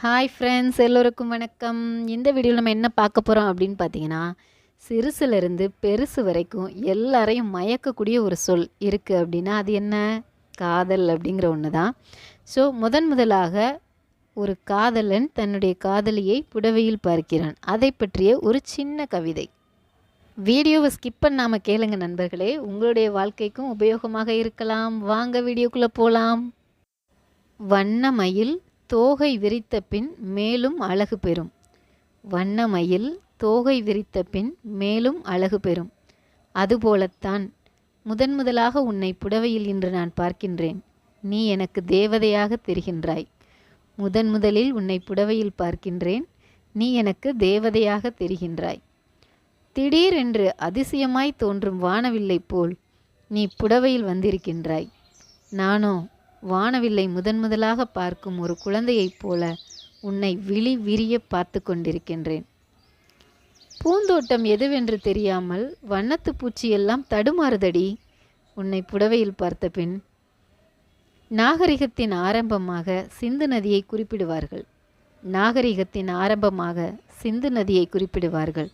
Hi friends எல்லோருக்கும் வணக்கம். இந்த வீடியோவில் நம்ம என்ன பார்க்க போகிறோம் அப்படின்னு பார்த்தீங்கன்னா சிறுசுலேருந்து பெருசு வரைக்கும் எல்லாரையும் மயக்கக்கூடிய ஒரு சொல் இருக்குது அப்படின்னா அது என்ன? காதல் அப்படிங்கிற ஒன்று தான் ஸோ முதன் முதலாக ஒரு காதலன் தன்னுடைய காதலியை புடவையில் பார்க்கிறான். அதை பற்றிய ஒரு சின்ன கவிதை. வீடியோவை ஸ்கிப் பண்ணாமல் கேளுங்க நண்பர்களே. உங்களுடைய வாழ்க்கைக்கும் உபயோகமாக இருக்கலாம். வாங்க வீடியோக்குள்ளே போகலாம் வண்ணமயில் தோகை விரித்த பின் மேலும் அழகு பெறும். வண்ணமயில் தோகை விரித்த பின் மேலும் அழகு பெறும். அதுபோலத்தான் முதன் முதலாக உன்னை புடவையில் இன்று நான் பார்க்கின்றேன். நீ எனக்கு தேவதையாக தெரிகின்றாய். முதன் முதலில் உன்னை புடவையில் பார்க்கின்றேன். நீ எனக்கு தேவதையாக தெரிகின்றாய். திடீரென்று அதிசயமாய் தோன்றும் வானவில்லை போல் நீ புடவையில் வந்திருக்கின்றாய். நானோ வானவில்லை முதன் முதலாக பார்க்கும் ஒரு குழந்தையைப் போல உன்னை விழி விரிய பார்த்து கொண்டிருக்கின்றேன். பூந்தோட்டம் எதுவென்று தெரியாமல் வண்ணத்து பூச்சியெல்லாம் தடுமாறுதடி உன்னை புடவையில் பார்த்த பின் நாகரிகத்தின் ஆரம்பமாக சிந்து நதியை குறிப்பிடுவார்கள். நாகரிகத்தின் ஆரம்பமாக சிந்து நதியை குறிப்பிடுவார்கள்.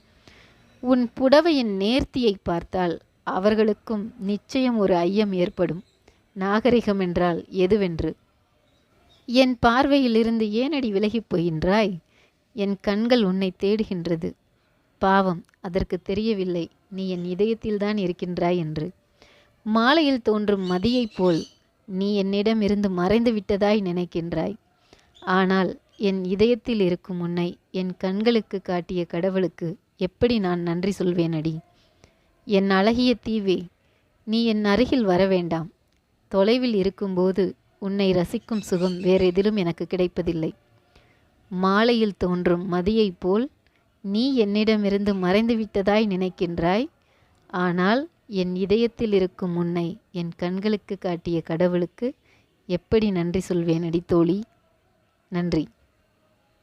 உன் புடவையின் நேர்த்தியை பார்த்தால் அவர்களுக்கும் நிச்சயம் ஒரு ஐயம் ஏற்படும். நாகரிகம் என்றால் எதுவென்று? என் பார்வையிலிருந்து ஏனடி விலகிப் போகின்றாய்? என் கண்கள் உன்னை தேடுகின்றது. பாவம் அதற்கு தெரியவில்லை. நீ என் இதயத்தில்தான் இருக்கின்றாய் என்று. மாலையில் தோன்றும் மதியைப் போல் நீ என்னிடம் இருந்து மறைந்து விட்டதாய் நினைக்கின்றாய். ஆனால் என் இதயத்தில் இருக்கும் உன்னை என் கண்களுக்கு காட்டிய கடவுளுக்கு எப்படி நான் நன்றி சொல்வேனடி? என் அழகிய தீவே நீ என் அருகில் வர வேண்டாம் தொலைவில் இருக்கும்போது உன்னை ரசிக்கும் சுகம் வேறெதிலும் எனக்கு கிடைப்பதில்லை. மாலையில் தோன்றும் மதியைப் போல் நீ என்னிடமிருந்து மறைந்து விட்டதாய் நினைக்கின்றாய். ஆனால் என் இதயத்தில் இருக்கும் உன்னை என் கண்களுக்கு காட்டிய கடவுளுக்கு எப்படி நன்றி சொல்வேன் அடி தோழி? நன்றி.